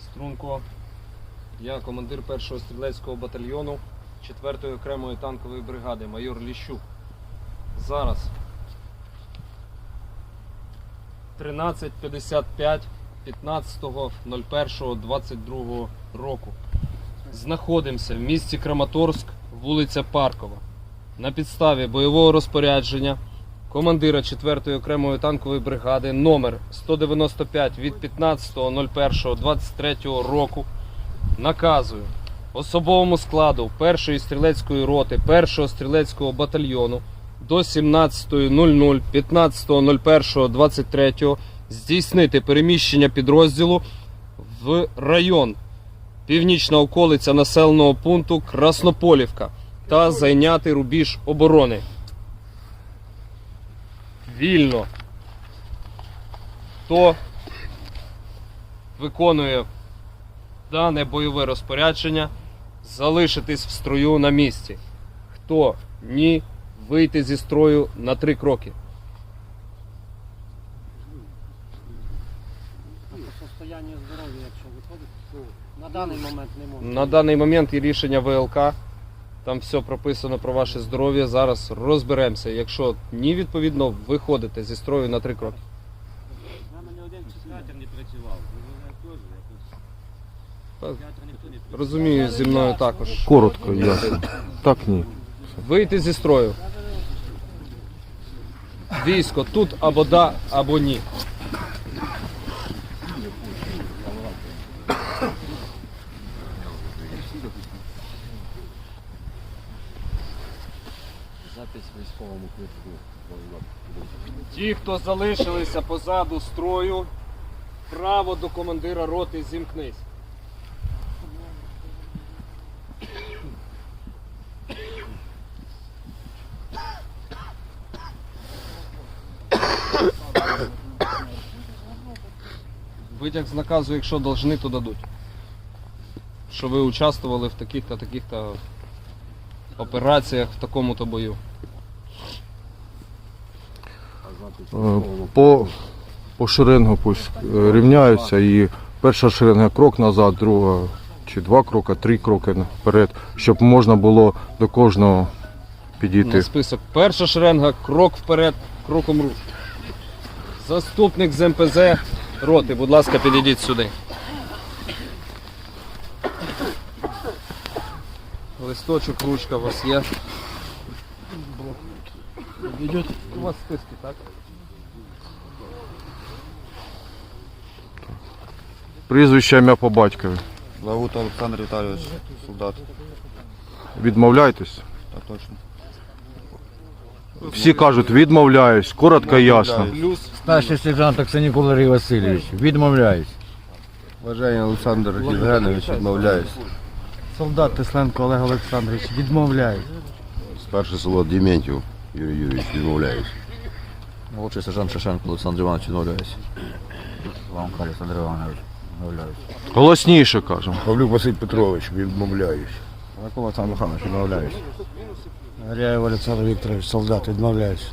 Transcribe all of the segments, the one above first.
Струнко. Я командир першого стрілецького батальйону 4-ї окремої танкової бригади, майор Ліщук. Зараз 13.55 15.01.22 року. Знаходимося в місті Краматорськ, вулиця Паркова. На підставі бойового розпорядження командира 4-ї окремої танкової бригади номер 195 від 15.01.23 року наказую особовому складу 1-ї стрілецької роти 1-го стрілецького батальйону до 17.00 15.01.23 здійснити переміщення підрозділу в район північна околиця населеного пункту Краснополівка та зайняти рубіж оборони. Вільно. Хто виконує дане бойове розпорядження, залишитись в строю на місці. Хто ні, вийти зі строю на три кроки. Состояння здоров'я, якщо виходить, ну, на даний момент не можна. На даний момент є рішення ВЛК. Там все прописано про ваше здоров'я. Зараз розберемося. Якщо ні, відповідно, виходите зі строю на три кроки. У мене один психіатр не не працював. Розумію, зі мною також. Коротко, ясно. Так ні. Вийти зі строю. Військо тут або да, або ні. Запись військовому квитку. Ті, хто залишилися позаду строю, право до командира роти зімкнись. Витяг з наказу, якщо должны, то дадуть. Що ви участвували в таких-то таких-то операціях в такому-то бою. Е, По, по шеренгу пусть е, рівняються і перша шеренга крок назад, друга чи два кроки, три кроки вперед, щоб можна було до кожного підійти. На список. Перша шеренга, крок вперед, кроком рух. Заступник з МПЗ роти, будь ласка, підійдіть сюди. Листочок, ручка у вас є. У вас списки, так? Прізвище ім'я по батькові. Лавута Олександр Віталійович, солдат. Відмовляєтесь? Так точно. Всі кажуть, відмовляюсь, коротко і ясно. Плюс Старший сержант Оксанік Валерій Васильович. Відмовляюсь. Вважаю Олександр Євгенович, відмовляюсь. Солдат Тесленко Олег Олександрович. Відмовляюсь. Старший солдат Дементьєв Юрій Юрійович, відмовляюсь. Молодший сержант Шишенко Олександр Іванович відмовляюсь. Ламка Олександр Іванович відмовляюсь. Голосніше кажемо. Павлюк Василь Петрович, відмовляюсь. Микола Олександр Михайлович відмовляюсь. Гаряєв Олександр Вікторович, солдат, відмовляюсь.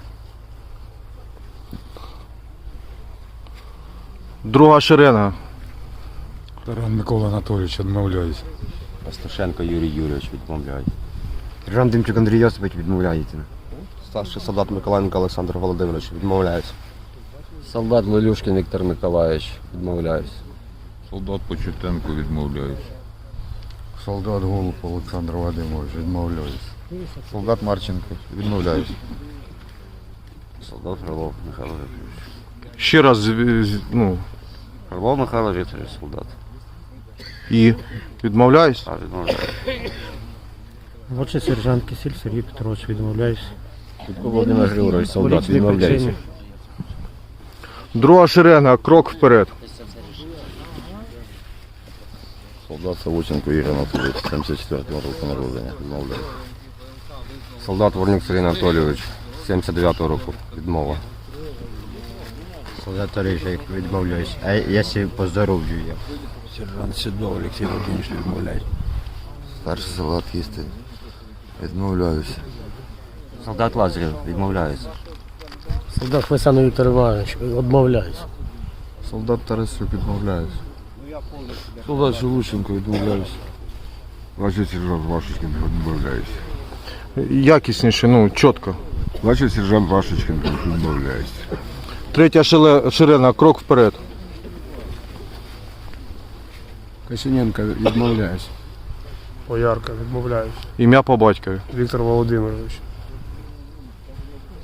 Друга шеренга. Таран Микола Анатолійович, відмовляюсь. Пастушенко Юрій Юрійович, відмовляюсь. Сержант Демчук Андрій Йосипович відмовляється. Старший солдат Миколаєнко Олександр Володимирович, відмовляюсь. Солдат Лелюшкін Віктор Миколаївич відмовляюсь. Солдат Почетенко відмовляюсь. Солдат Голуб Олександр Вадимович, відмовляюсь. Солдат Марченко, відмовляюсь. Солдат Фролов Михайло Вікторович. Ще раз, з- з- ну, Фролов Михайло Вікторович, солдат. І відмовляюсь. А, відмовляюсь. Молодший сержант Кисіль Сергій Петрович, відмовляюсь. Володимир Григорович, солдат причини. Друга шеренга, крок вперед. Солдат Савученко Ігор Анатолійович, 74-го року народження, відмовляюсь. Солдат Ворнюк Сергій Анатолійович, 79-го року, відмова. Солдат Орішек, відмовляюсь. А якщо по здоров'ю я? Сержант Сідов Олексій Володимирович, відмовляюсь. Старший солдат їсти, відмовляюсь. Солдат Лазарів відмовляюсь. Солдат Фесян Віктор Іванович, відмовляюсь. Солдат Тарасюк відмовляюсь. Солдат Шелущенко відмовляюсь. Младший сержант Вашечкин відмовляюсь. Якісніше, ну, чітко. Младший сержант Вашечкин відмовляюсь. Третя ширина, крок вперед. Касіненко відмовляюсь. Поярка, відмовляюсь. Ім'я по батькові. Віктор Володимирович.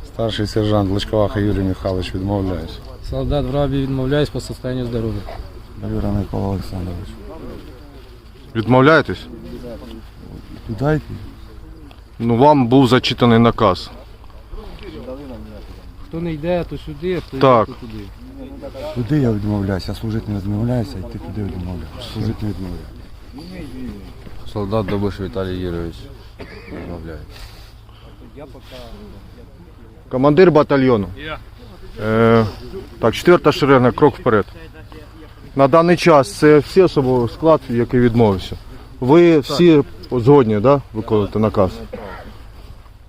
Старший сержант Личковаха Юрій Михайлович відмовляюсь. Солдат в рабі відмовляюсь по состоянию здоров'я. Юра Микола Олександрович. Відмовляєтесь? Дайте. Ну, вам був зачитаний наказ. Хто не йде, то сюди, а хто Так. йде, то туди. Туди я відмовляюся, служити не відмовляюся, а йти туди відмовляюся. Служити не відмовляюся. Солдат Добиш Віталій Юрійович. Відмовляюсь. Командир батальйону. Е, так, четверта ширина, крок вперед. На даний час це всі особовий склад, який відмовився. Ви всі згодні, да, виконувати наказ?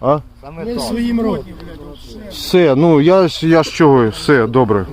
А? Ми своїм родом. Все, ну я ж я ж чого, все, добре.